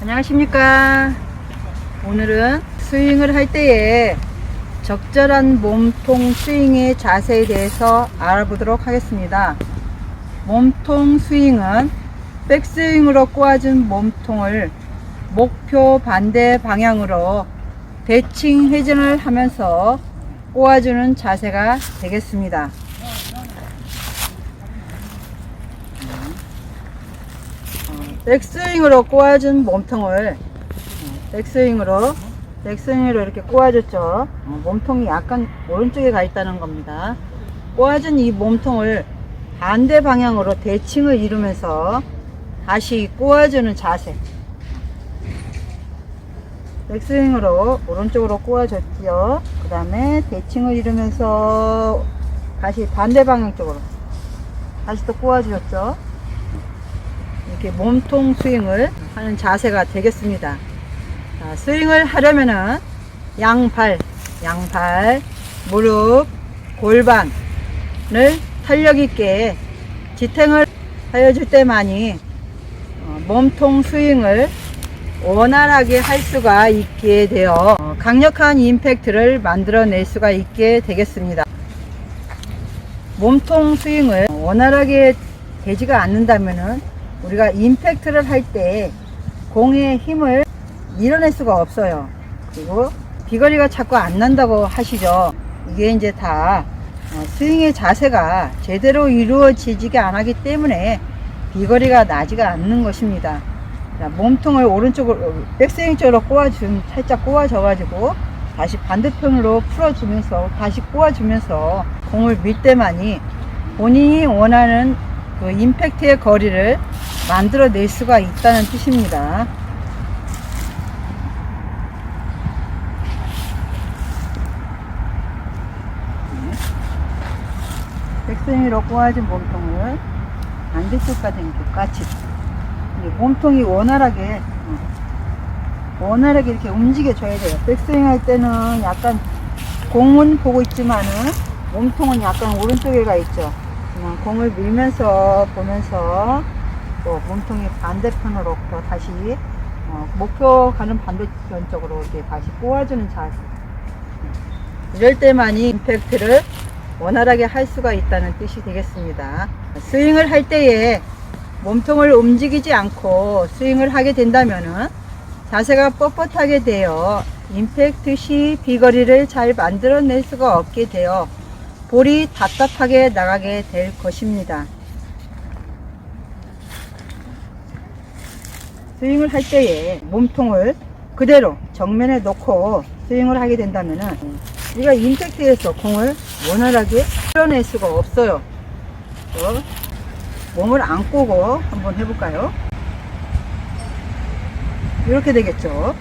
안녕하십니까. 오늘은 스윙을 할 때에 적절한 몸통 스윙의 자세에 대해서 알아보도록 하겠습니다. 몸통 스윙은 백스윙으로 꼬아준 몸통을 목표 반대 방향으로 대칭 회전을 하면서 꼬아주는 자세가 되겠습니다. 백스윙으로 꼬아준 몸통을 어, 백스윙으로 백스윙으로 이렇게 꼬아줬죠. 어, 몸통이 약간 오른쪽에 가 있다는 겁니다. 꼬아준 이 몸통을 반대 방향으로 대칭을 이루면서 다시 꼬아주는 자세. 백스윙으로 오른쪽으로 꼬아줬지요. 그 다음에 대칭을 이루면서 다시 반대 방향 쪽으로 다시 또 꼬아주셨죠. 이렇게 몸통 스윙을 하는 자세가 되겠습니다. 자, 스윙을 하려면은 양발, 양발, 무릎, 골반을 탄력 있게 지탱을 하여줄 때만이 어, 몸통 스윙을 원활하게 할 수가 있게 되어 어, 강력한 임팩트를 만들어낼 수가 있게 되겠습니다. 몸통 스윙을 원활하게 되지가 않는다면은 우리가 임팩트를 할 때 공의 힘을 밀어낼 수가 없어요. 그리고 비거리가 자꾸 안 난다고 하시죠. 이게 이제 다 어, 스윙의 자세가 제대로 이루어지지가 않기 때문에 비거리가 나지가 않는 것입니다. 자, 몸통을 오른쪽으로 백스윙 쪽으로 꼬아준 살짝 꼬아줘 가지고 다시 반대편으로 풀어주면서 다시 꼬아주면서 공을 밀 때만이 본인이 원하는 그 임팩트의 거리를 만들어낼 수가 있다는 뜻입니다. 백스윙으로 꼬아진 몸통을 반대쪽까지 이렇게 까치 이 몸통이 원활하게 어, 원활하게 이렇게 움직여줘야 돼요. 백스윙 할 때는 약간 공은 보고 있지만은 몸통은 약간 오른쪽에 가 있죠. 그냥 공을 밀면서 보면서 또 몸통이 반대편으로 또 다시 어, 목표 가는 반대편 쪽으로 이렇게 다시 꼬아주는 자세. 이럴 때만이 임팩트를 원활하게 할 수가 있다는 뜻이 되겠습니다. 스윙을 할 때에 몸통을 움직이지 않고 스윙을 하게 된다면은 자세가 뻣뻣하게 되어 임팩트 시 비거리를 잘 만들어낼 수가 없게 되어 볼이 답답하게 나가게 될 것입니다. 스윙을 할 때에 몸통을 그대로 정면에 놓고 스윙을 하게 된다면은 우리가 임팩트에서 공을 원활하게 풀어낼 수가 없어요. 몸을 안 꼬고 한번 해볼까요? 이렇게 되겠죠.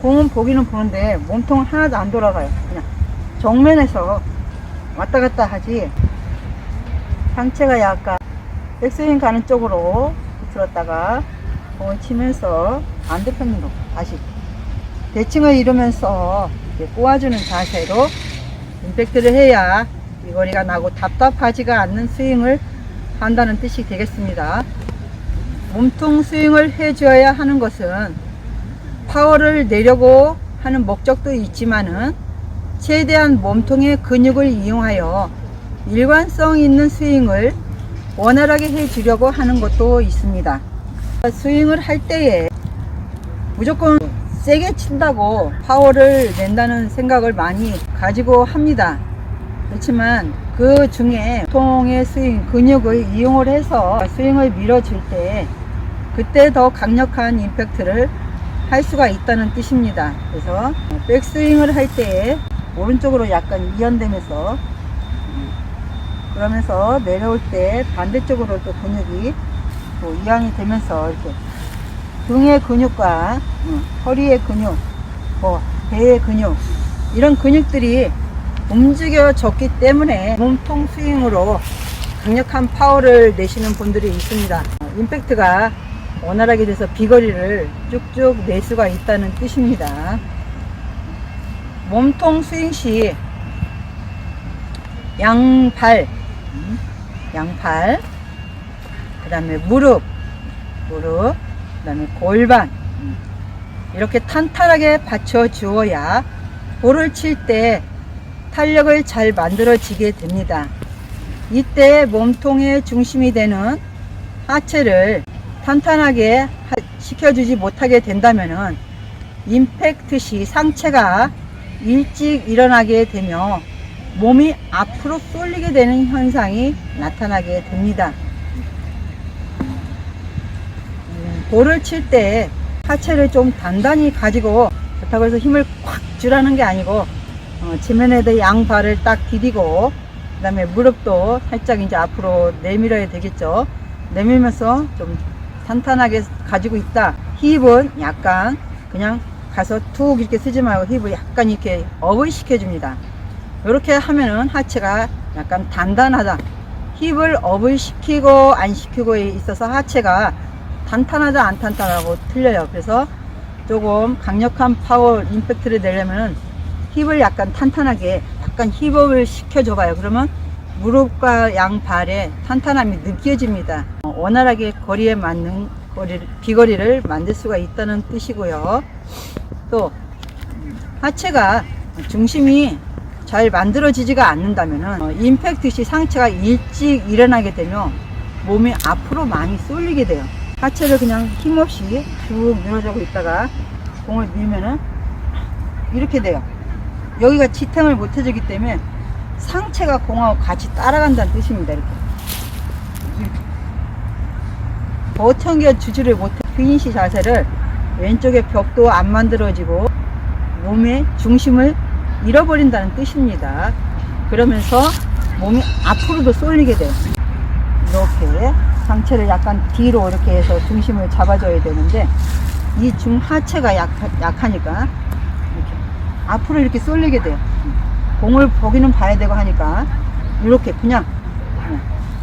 공은 보기는 보는데 몸통은 하나도 안 돌아가요. 그냥 정면에서 왔다 갔다 하지 상체가 약간 백스윙 가는 쪽으로 비틀었다가 공을 치면서 반대편으로 다시 대칭을 이루면서 꼬아주는 자세로 임팩트를 해야 비거리가 나고 답답하지가 않는 스윙을 한다는 뜻이 되겠습니다. 몸통 스윙을 해줘야 하는 것은 파워를 내려고 하는 목적도 있지만은 최대한 몸통의 근육을 이용하여 일관성 있는 스윙을 원활하게 해주려고 하는 것도 있습니다. 스윙을 할 때에 무조건 세게 친다고 파워를 낸다는 생각을 많이 가지고 합니다. 그렇지만 그 중에 통의 스윙 근육을 이용을 해서 스윙을 밀어줄 때 그때 더 강력한 임팩트를 할 수가 있다는 뜻입니다. 그래서 백스윙을 할때 오른쪽으로 약간 이연되면서 그러면서 내려올 때 반대쪽으로 또 근육이 또 이완이 되면서 이렇게 등의 근육과 음, 허리의 근육, 뭐 배의 근육 이런 근육들이 움직여졌기 때문에 몸통 스윙으로 강력한 파워를 내시는 분들이 있습니다. 임팩트가 원활하게 돼서 비거리를 쭉쭉 낼 수가 있다는 뜻입니다. 몸통 스윙 시 음, 양팔, 그 다음에 무릎, 무릎, 그 다음에 골반, 이렇게 탄탄하게 받쳐 주어야 볼을 칠 때 탄력을 잘 만들어지게 됩니다. 이때 몸통의 중심이 되는 하체를 탄탄하게 하- 시켜주지 못하게 된다면은 임팩트 시 상체가 일찍 일어나게 되며 몸이 앞으로 쏠리게 되는 현상이 나타나게 됩니다. 음, 볼을 칠 때 하체를 좀 단단히 가지고 그렇다고 해서 힘을 꽉 주라는 게 아니고 어, 지면에다 양발을 딱 디디고 그 다음에 무릎도 살짝 이제 앞으로 내밀어야 되겠죠. 내밀면서 좀 탄탄하게 가지고 있다. 힙은 약간 그냥 가서 툭 이렇게 쓰지 말고 힙을 약간 이렇게 업을 시켜줍니다. 이렇게 하면은 하체가 약간 단단하다. 힙을 업을 시키고 안 시키고에 있어서 하체가 탄탄하다 안 탄탄하고 틀려요. 그래서 조금 강력한 파워 임팩트를 내려면은 힙을 약간 탄탄하게 약간 힙업을 시켜줘봐요. 그러면 무릎과 양발에 탄탄함이 느껴집니다. 어, 원활하게 거리에 맞는 거리, 비거리를 만들 수가 있다는 뜻이고요. 또 음, 하체가 중심이 잘 만들어지지가 않는다면은 어, 임팩트 시 상체가 일찍 일어나게 되면 몸이 앞으로 많이 쏠리게 돼요. 하체를 그냥 힘없이 쭉 늘어지고 있다가 공을 밀면은 이렇게 돼요. 여기가 지탱을 못 해주기 때문에 상체가 공하고 같이 따라간다는 뜻입니다. 이렇게. 버텨겨 주지를 못해 피니시 자세를 왼쪽에 벽도 안 만들어지고 몸의 중심을 잃어버린다는 뜻입니다. 그러면서 몸이 앞으로도 쏠리게 돼요. 이렇게 상체를 약간 뒤로 이렇게 해서 중심을 잡아줘야 되는데 이 중하체가 약, 약하니까 이렇게 앞으로 이렇게 쏠리게 돼요. 공을 보기는 봐야 되고 하니까 이렇게 그냥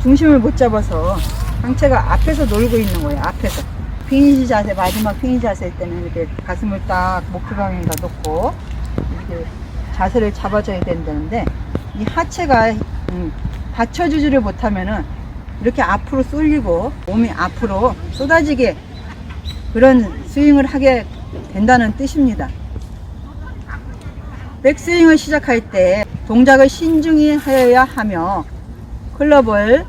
중심을 못 잡아서 상체가 앞에서 놀고 있는 거예요. 앞에서 피니시 자세 마지막 피니시 자세 때는 이렇게 가슴을 딱 목표 방향에다 놓고 이렇게 자세를 잡아줘야 된다는데 이 하체가 음, 받쳐주지를 못하면은 이렇게 앞으로 쏠리고 몸이 앞으로 쏟아지게 그런 스윙을 하게 된다는 뜻입니다. 백스윙을 시작할 때 동작을 신중히 하여야 하며 클럽을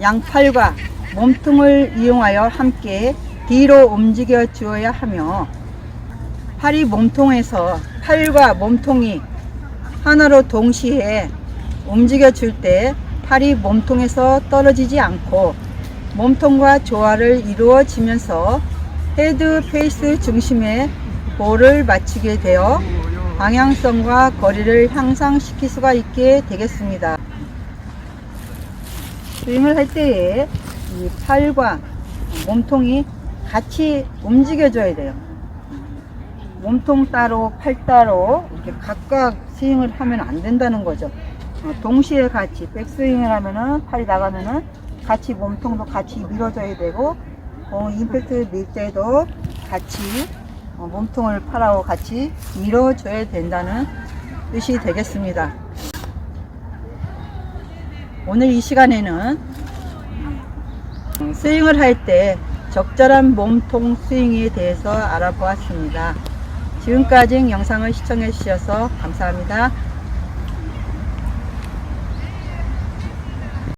양팔과 몸통을 이용하여 함께 뒤로 움직여 주어야 하며 팔이 몸통에서 팔과 몸통이 하나로 동시에 움직여 줄 때 팔이 몸통에서 떨어지지 않고 몸통과 조화를 이루어지면서 헤드 페이스 중심에 볼을 맞추게 되어 방향성과 거리를 향상시킬 수가 있게 되겠습니다. 스윙을 할 때에 이 팔과 몸통이 같이 움직여줘야 돼요. 몸통 따로 팔 따로 이렇게 각각 스윙을 하면 안 된다는 거죠. 어, 동시에 같이 백스윙을 하면은 팔이 나가면은 같이 몸통도 같이 밀어줘야 되고 어, 임팩트 밀 때도 같이 어, 몸통을 팔하고 같이 밀어줘야 된다는 뜻이 되겠습니다. 오늘 이 시간에는 음, 스윙을 할 때 적절한 몸통 스윙에 대해서 알아보았습니다. 지금까지 영상을 시청해 주셔서 감사합니다.